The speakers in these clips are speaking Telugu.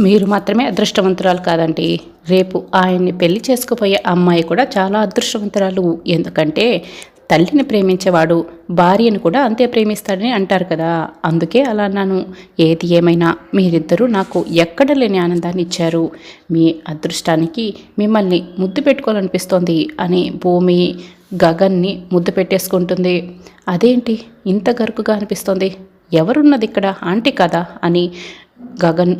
మీరు మాత్రమే అదృష్టవంతురాలు కాదండి. రేపు ఆయన్ని పెళ్ళి చేసుకుపోయే అమ్మాయి కూడా చాలా అదృష్టవంతురాలు. ఎందుకంటే తల్లిని ప్రేమించేవాడు భార్యను కూడా అంతే ప్రేమిస్తాడని అంటారు కదా. అందుకే అలా అన్నాను. ఏది ఏమైనా మీరిద్దరూ నాకు ఎక్కడ లేని ఆనందాన్ని ఇచ్చారు. మీ అదృష్టానికి మిమ్మల్ని ముద్దు పెట్టుకోవాలనిపిస్తోంది అని భూమి గగన్ని ముద్దు పెట్టేసుకుంటుంది. అదేంటి ఇంత గరుకుగా అనిపిస్తోంది? ఎవరున్నది ఇక్కడ? ఆంటీ కదా అని గగన్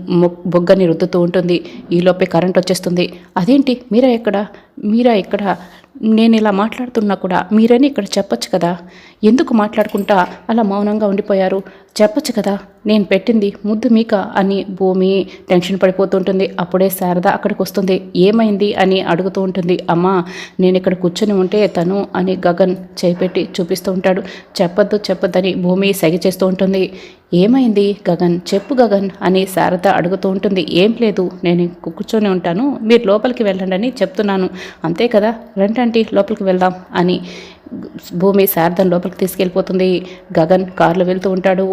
బొగ్గని రుద్దుతూ ఉంటుంది. ఈలోపే కరెంట్ వచ్చేస్తుంది. అదేంటి? మీరా ఎక్కడ? మీరా ఎక్కడ? నేను ఇలా మాట్లాడుతున్నా కూడా మీరని ఇక్కడ చెప్పొచ్చు కదా? ఎందుకు మాట్లాడుకుంటా అలా మౌనంగా ఉండిపోయారు? చెప్పొచ్చు కదా? నేను పెట్టింది ముద్దు మీక అని భూమి టెన్షన్ పడిపోతుంటుంది. అప్పుడే శారద అక్కడికి వస్తుంది ఏమైంది అని అడుగుతూ ఉంటుంది. అమ్మా నేను ఇక్కడ కూర్చొని ఉంటే తను అని గగన్ చేపెట్టి చూపిస్తూ ఉంటాడు. చెప్పొద్దు చెప్పొద్దని భూమి సగ చేస్తూ ఉంటుంది. ఏమైంది గగన్? చెప్పు గగన్ అని శారద అడుగుతూ ఉంటుంది. ఏం లేదు నేను కూర్చొని ఉంటాను. మీరు లోపలికి వెళ్ళండి అని చెప్తున్నాను. అంతే కదా? రండి లోపలికి వెళ్దాం అని భూమి శారదను లోపలికి తీసుకెళ్ళిపోతుంది. గగన్ కారులో వెళ్తూ ఉంటాడు.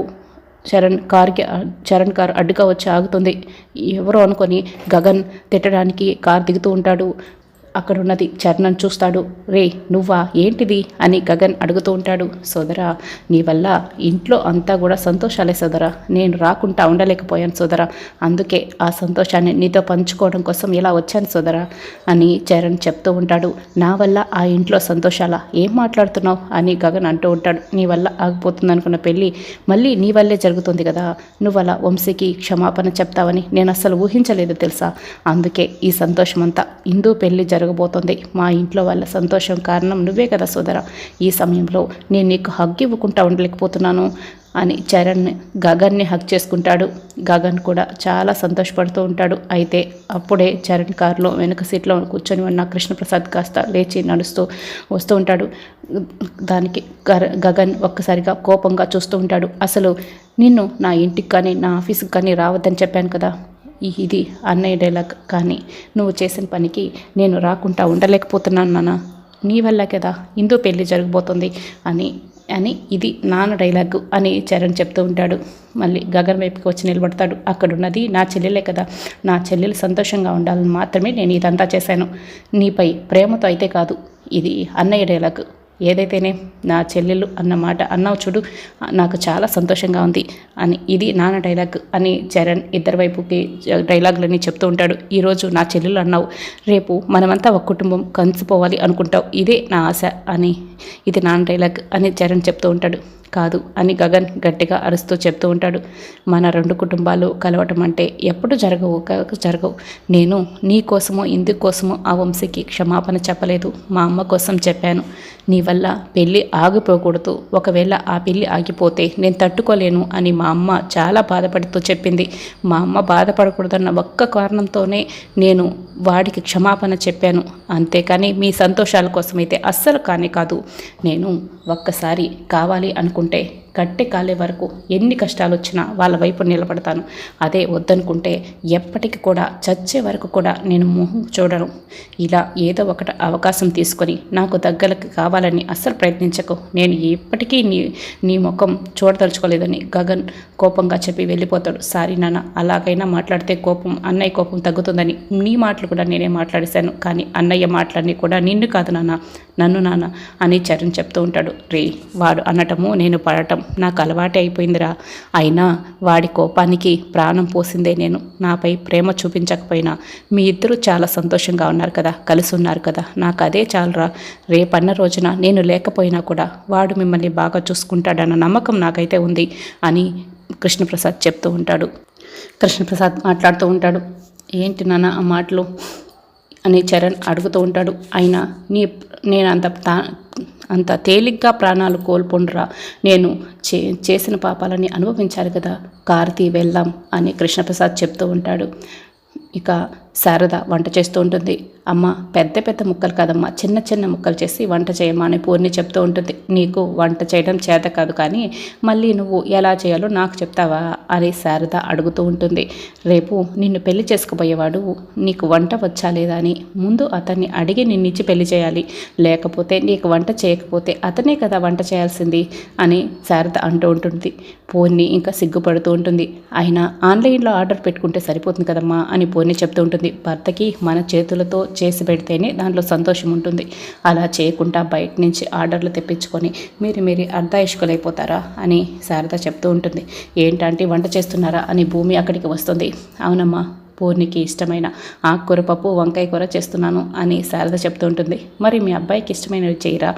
చరణ్ కార్కి చరణ్ కార్ అడ్డుగా వచ్చి ఆగుతుంది. ఎవరో అనుకొని గగన్ తిట్టడానికి కార్ దిగుతూ ఉంటాడు. అక్కడున్నది చరణం చూస్తాడు. రే నువ్వా? ఏంటిది? అని గగన్ అడుగుతూ ఉంటాడు. సోదరా నీ వల్ల ఇంట్లో అంతా కూడా సంతోషాలే సోదరా. నేను రాకుండా ఉండలేకపోయాను సోదరా. అందుకే ఆ సంతోషాన్ని నీతో పంచుకోవడం కోసం ఇలా వచ్చాను సోదరా అని చరణ్ చెప్తూ ఉంటాడు. నా వల్ల ఆ ఇంట్లో సంతోషాల? ఏం మాట్లాడుతున్నావు? అని గగన్ అంటూ ఉంటాడు. నీ వల్ల ఆగిపోతుంది అనుకున్న పెళ్ళి మళ్ళీ నీ వల్లే జరుగుతుంది కదా. నువ్వు అలా వంశీకి క్షమాపణ చెప్తావని నేను అస్సలు ఊహించలేదు తెలుసా? అందుకే ఈ సంతోషం అంతా పెళ్ళి జరుగు జరగబోతోంది. మా ఇంట్లో వాళ్ళ సంతోషం కారణం నువ్వే కదా సోదర. ఈ సమయంలో నేను నీకు హగ్ ఇవ్వకుండా ఉండలేకపోతున్నాను అని చరణ్ గగన్ని హగ్ చేసుకుంటాడు. గగన్ కూడా చాలా సంతోషపడుతూ ఉంటాడు. అయితే అప్పుడే చరణ్ కారులో వెనుక సీట్లో కూర్చొని ఉన్న కృష్ణప్రసాద్ కాస్త లేచి నడుస్తూ వస్తూ ఉంటాడు. దానికి గగన్ ఒక్కసారిగా కోపంగా చూస్తూ ఉంటాడు. అసలు నిన్ను నా ఇంటికి కానీ నా ఆఫీస్కి కానీ రావద్దని చెప్పాను కదా. ఇది అన్నయ్య డైలాగ్ కానీ నువ్వు చేసిన పనికి నేను రాకుండా ఉండలేకపోతున్నాను నాన్న. నీ వల్ల కదా ఇందు పెళ్ళి జరగబోతుంది అని అని ఇది నాన్న డైలాగ్ అని చరణ్ చెప్తూ ఉంటాడు. మళ్ళీ గగన్ వైపుకి వచ్చి నిలబడతాడు. అక్కడున్నది నా చెల్లెలే కదా. నా చెల్లెలు సంతోషంగా ఉండాలని మాత్రమే నేను ఇదంతా చేశాను. నీపై ప్రేమతో అయితే కాదు. ఇది అన్నయ్య డైలాగ్ ఏదైతేనే నా చెల్లెలు అన్నమాట అన్నావు చూడు నాకు చాలా సంతోషంగా ఉంది అని ఇది నాన్న డైలాగ్ అని చరణ్ ఇద్దరి వైపుకి డైలాగులన్నీ చెప్తూ ఉంటాడు. ఈరోజు నా చెల్లెలు అన్నావు రేపు మనమంతా ఒక కుటుంబం కలిసిపోవాలి అనుకుంటావు ఇదే నా ఆశ అని ఇది నాన్న డైలాగ్ అని చరణ్ చెప్తూ ఉంటాడు. కాదు అని గగన్ గట్టిగా అరుస్తూ చెప్తూ ఉంటాడు. మన రెండు కుటుంబాలు కలవటం అంటే ఎప్పుడు జరగవు జరగవు. నేను నీ కోసమో ఇందుకు కోసమో ఆ వంశీకి క్షమాపణ చెప్పలేదు. మా అమ్మ కోసం చెప్పాను. నీ వల్ల పెళ్ళి ఆగిపోకూడదు. ఒకవేళ ఆ పెళ్ళి ఆగిపోతే నేను తట్టుకోలేను అని మా అమ్మ చాలా బాధపడుతూ చెప్పింది. మా అమ్మ బాధపడకూడదన్న ఒక్క కారణంతోనే నేను వాడికి క్షమాపణ చెప్పాను. అంతేకాని మీ సంతోషాల కోసమైతే అస్సలు కానే కాదు. నేను ఒక్కసారి కావాలి అనుకుంటే కట్టె కాలే వరకు ఎన్ని కష్టాలు వచ్చినా వాళ్ళ వైపు నిలబడతాను. అదే వద్దనుకుంటే ఎప్పటికి కూడా చచ్చే వరకు కూడా నేను మొహం చూడను. ఇలా ఏదో ఒకటి అవకాశం తీసుకొని నాకు దగ్గరకు కావాలని అస్సలు ప్రయత్నించకు. నేను ఎప్పటికీ నీ నీ ముఖం చూడదలుచుకోలేదని గగన్ కోపంగా చెప్పి వెళ్ళిపోతాడు. సారీ నాన్న అలాగైనా మాట్లాడితే కోపం అన్నయ్య కోపం తగ్గుతుందని నీ మాటలు కూడా నేనే మాట్లాడేశాను. కానీ అన్నయ్య మాటలన్నీ కూడా నిన్ను కాదు నాన్న. నన్ను నాన్న అని చరణ్ చెప్తూ ఉంటాడు. రే వాడు అనటము నేను పడటం నాకు అలవాటే అయిపోయిందిరా. అయినా వాడి కోపానికి ప్రాణం పోసిందే నేను. నాపై ప్రేమ చూపించకపోయినా మీ ఇద్దరూ చాలా సంతోషంగా ఉన్నారు కదా కలిసి ఉన్నారు కదా. నాకు అదే చాలరా. రేపన్న రోజున నేను లేకపోయినా కూడా వాడు మిమ్మల్ని బాగా చూసుకుంటాడన్న నమ్మకం నాకైతే ఉంది అని కృష్ణప్రసాద్ చెప్తూ ఉంటాడు. కృష్ణప్రసాద్ మాట్లాడుతూ ఉంటాడు. ఏంటి నాన్న ఆ మాటలు? అని చరణ్ అడుగుతూ ఉంటాడు. అయినా నీ నేను అంత తా- అంత తేలిగ్గా ప్రాణాలు కోల్పోండ్రా. నేను చే చేసిన పాపాలని అనుభవించాలి కదా. కార్తీ వెళ్దాం అని కృష్ణప్రసాద్ చెప్తూ ఉంటాడు. ఇక శారద వంట చేస్తూ ఉంటుంది. అమ్మ పెద్ద పెద్ద ముక్కలు కాదమ్మా. చిన్న చిన్న ముక్కలు చేసి వంట చేయమా అని పూర్ణి చెప్తూ ఉంటుంది. నీకు వంట చేయడం చేత కాదు కానీ మళ్ళీ నువ్వు ఎలా చేయాలో నాకు చెప్తావా అని శారద అడుగుతూ ఉంటుంది. రేపు నిన్ను పెళ్ళి చేసుకుపోయేవాడు నీకు వంట వచ్చా లేదా అని ముందు అతన్ని అడిగి నిన్నిచ్చి పెళ్ళి చేయాలి. లేకపోతే నీకు వంట చేయకపోతే అతనే కదా వంట చేయాల్సింది అని శారద అంటూ ఉంటుంది. పూర్ణి ఇంకా సిగ్గుపడుతూ ఉంటుంది. అయినా ఆన్లైన్లో ఆర్డర్ పెట్టుకుంటే సరిపోతుంది కదమ్మా అని పూర్ణి చెప్తూ ఉంటుంది. భర్తకి మన చేతులతో చేసి పెడితేనే దాంట్లో సంతోషం ఉంటుంది. అలా చేయకుండా బయట నుంచి ఆర్డర్లు తెప్పించుకొని మీరు మీరు అర్ధాయుష్కులైపోతారా అని శారద చెప్తూ ఉంటుంది. ఏంటంటే వంట చేస్తున్నారా అని భూమి అక్కడికి వస్తుంది. అవునమ్మా పూర్ణికి ఇష్టమైన ఆకుకూర పప్పు వంకాయ కూర చేస్తున్నాను అని శారద చెప్తూ ఉంటుంది. మరి మీ అబ్బాయికి ఇష్టమైనవి చేయరా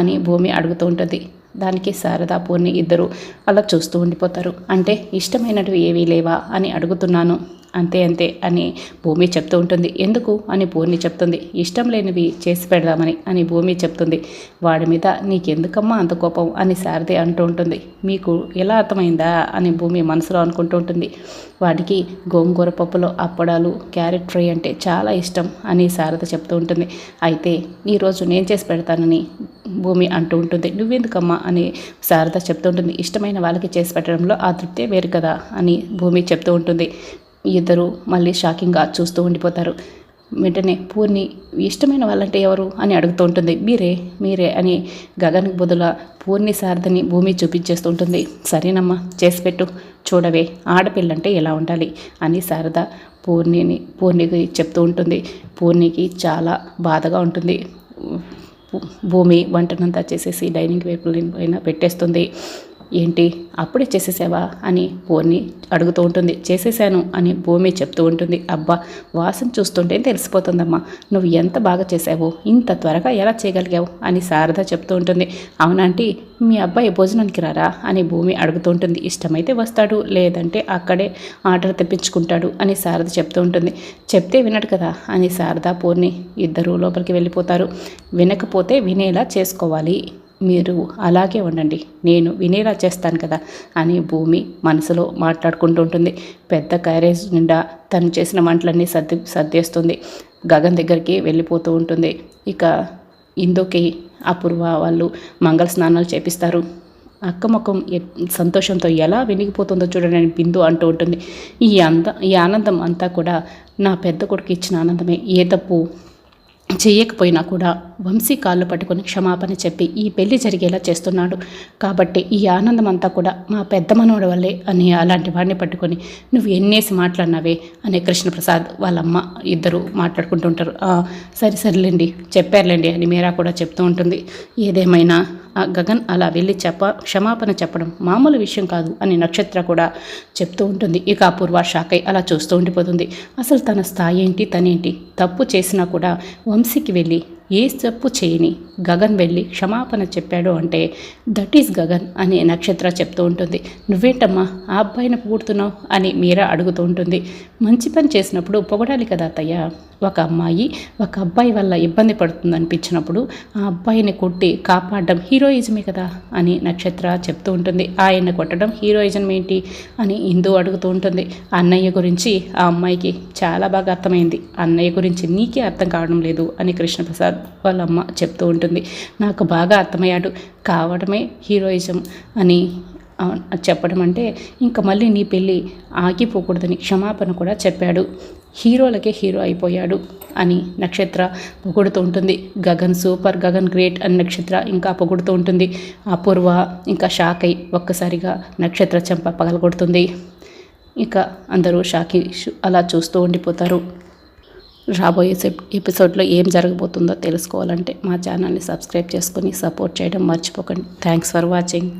అని భూమి అడుగుతూ ఉంటుంది. దానికి శారదా పూర్ణి ఇద్దరు అలా చూస్తూ ఉండిపోతారు. అంటే ఇష్టమైనవి ఏవీ లేవా అని అడుగుతున్నాను. అంతే అంతే అని భూమి చెప్తూ ఉంటుంది. ఎందుకు? అని పూర్ణి చెప్తుంది. ఇష్టం లేనివి చేసి పెడదామని అని భూమి చెప్తుంది. వాడి మీద నీకెందుకమ్మా అంత కోపం? అని శారది అంటూ ఉంటుంది. మీకు ఎలా అర్థమైందా? అని భూమి మనసులో అనుకుంటూ ఉంటుంది. వాడికి గోంగూర పప్పులో అప్పడాలు క్యారెట్ ఫ్రై అంటే చాలా ఇష్టం అని శారద చెప్తూ ఉంటుంది. అయితే ఈరోజు నేను చేసి పెడతానని భూమి అంటూ ఉంటుంది. నువ్వెందుకమ్మా అని శారద చెప్తూ ఉంటుంది. ఇష్టమైన వాళ్ళకి చేసి పెట్టడంలో ఆ తృప్తే వేరు కదా అని భూమి చెప్తూ ఉంటుంది. ఇద్దరు మళ్ళీ షాకింగ్గా చూస్తూ ఉండిపోతారు. వెంటనే పూర్ణి ఇష్టమైన వాళ్ళంటే ఎవరు? అని అడుగుతూ ఉంటుంది. మీరే మీరే అని గగన్ బదుల పూర్ణి శారదని భూమి చూపించేస్తూ ఉంటుంది. సరేనమ్మా చేసి పెట్టు. చూడవే ఆడపిల్లంటే ఎలా ఉండాలి? అని శారద పూర్ణిని పూర్ణికి చెప్తూ ఉంటుంది. పూర్ణికి చాలా బాధగా ఉంటుంది. భూమి వంటనంతా చేసేసి డైనింగ్ టేబుల్ పైన పెట్టేస్తుంది. ఏంటి? అప్పుడే చేసేసావా? అని పోర్ని అడుగుతూ ఉంటుంది. చేసేసాను అని భూమి చెప్తూ ఉంటుంది. అబ్బా వాసన చూస్తుంటే తెలిసిపోతుందమ్మా. నువ్వు ఎంత బాగా చేసావు ఇంత త్వరగా ఎలా చేయగలిగావు? అని శారద చెప్తూ ఉంటుంది. అవునంటీ మీ అబ్బాయి భోజనానికి రారా? అని భూమి అడుగుతూ ఉంటుంది. ఇష్టమైతే వస్తాడు లేదంటే అక్కడే ఆర్డర్ తెప్పించుకుంటాడు అని శారద చెప్తూ ఉంటుంది. చెప్తే వినడు కదా? అని శారద పూర్ణి ఇద్దరు లోపలికి వెళ్ళిపోతారు. వినకపోతే వినేలా చేసుకోవాలి మీరు అలాగే ఉండండి. నేను వినేలా చేస్తాను కదా అని భూమి మనసులో మాట్లాడుకుంటూ ఉంటుంది పెద్ద క్యారేజ్ నిండా తను చేసిన వంటలన్నీ సర్ది సర్దేస్తుంది. గగన్ దగ్గరికి వెళ్ళిపోతూ ఉంటుంది. ఇక ఇందుకి అపూర్వ వాళ్ళు మంగళ స్నానాలు చేపిస్తారు. అక్క ముఖం సంతోషంతో ఎలా వెనిగిపోతుందో చూడండి అని బిందు అంటూ ఉంటుంది. ఈ అంద ఈ ఆనందం అంతా కూడా నా పెద్ద కొడుకు ఇచ్చిన ఆనందమే. ఏ తప్పు? చేయకపోయినా కూడా వంశీ కాళ్ళు పట్టుకొని క్షమాపణ చెప్పి ఈ పెళ్ళి జరిగేలా చేస్తున్నాడు. కాబట్టి ఈ ఆనందం అంతా కూడా మా పెద్ద మనవడి వల్లే అని అలాంటి వాడిని పట్టుకొని నువ్వు ఎన్నేసి మాట్లాడినావే? అనే కృష్ణప్రసాద్ వాళ్ళమ్మ ఇద్దరు మాట్లాడుకుంటుంటారు సరే సరేలేండి చెప్పారులేండి అని మీరా కూడా చెప్తూ ఉంటుంది. ఏదేమైనా గగన్ అలా వెళ్ళి చెప్ప క్షమాపణ చెప్పడం మామూలు విషయం కాదు అని నక్షత్ర కూడా చెప్తూ ఉంటుంది. ఇక అపూర్వ షాకై అలా చూస్తూ ఉండిపోతుంది. అసలు తన స్థాయి ఏంటి తనేంటి? తప్పు చేసినా కూడా వంశీకి వెళ్ళి ఏ తప్పు చేయని గగన్ వెళ్ళి క్షమాపణ చెప్పాడు అంటే దట్ ఈస్ గగన్ అని నక్షత్ర చెప్తూ ఉంటుంది. నువ్వేంటమ్మా ఆ అబ్బాయిని పొగుడుతున్నావు? అని మీరా అడుగుతూ ఉంటుంది. మంచి పని చేసినప్పుడు పొగడాలి కదా అత్తయ్య. ఒక అమ్మాయి ఒక అబ్బాయి వల్ల ఇబ్బంది పడుతుంది అనిపించినప్పుడు ఆ అబ్బాయిని కొట్టి కాపాడడం హీరోయిజమే కదా అని నక్షత్ర చెప్తూ ఉంటుంది. ఆయన కొట్టడం హీరోయిజం ఏంటి? అని ఇందు అడుగుతూ ఉంటుంది. అన్నయ్య గురించి ఆ అమ్మాయికి చాలా బాగా అర్థమైంది. అన్నయ్య గురించి నీకే అర్థం కావడం లేదు అని కృష్ణప్రసాద్ వాళ్ళమ్మ చెప్తూ ఉంటుంది. నాకు బాగా అర్థమయ్యాడు. కావడమే హీరోయిజం అని చెప్పడం అంటే ఇంకా మళ్ళీ నీ పెళ్ళి ఆగిపోకూడదని క్షమాపణ కూడా చెప్పాడు. హీరోలకే హీరో అయిపోయాడు అని నక్షత్ర పొగుడుతూ ఉంటుంది. గగన్ సూపర్ గగన్ గ్రేట్ అని నక్షత్ర ఇంకా పొగుడుతూ ఉంటుంది. అపూర్వ ఇంకా షాక్ అయి ఒక్కసారిగా నక్షత్ర చెంప పగలగొడుతుంది. ఇంకా అందరూ షాకి అలా చూస్తూ ఉండిపోతారు. రాబోయే ఎపిసోడ్లో ఏం జరగబోతుందో తెలుసుకోవాలంటే మా ఛానల్ని సబ్స్క్రైబ్ చేసుకొని సపోర్ట్ చేయడం మర్చిపోకండి. Thanks for watching.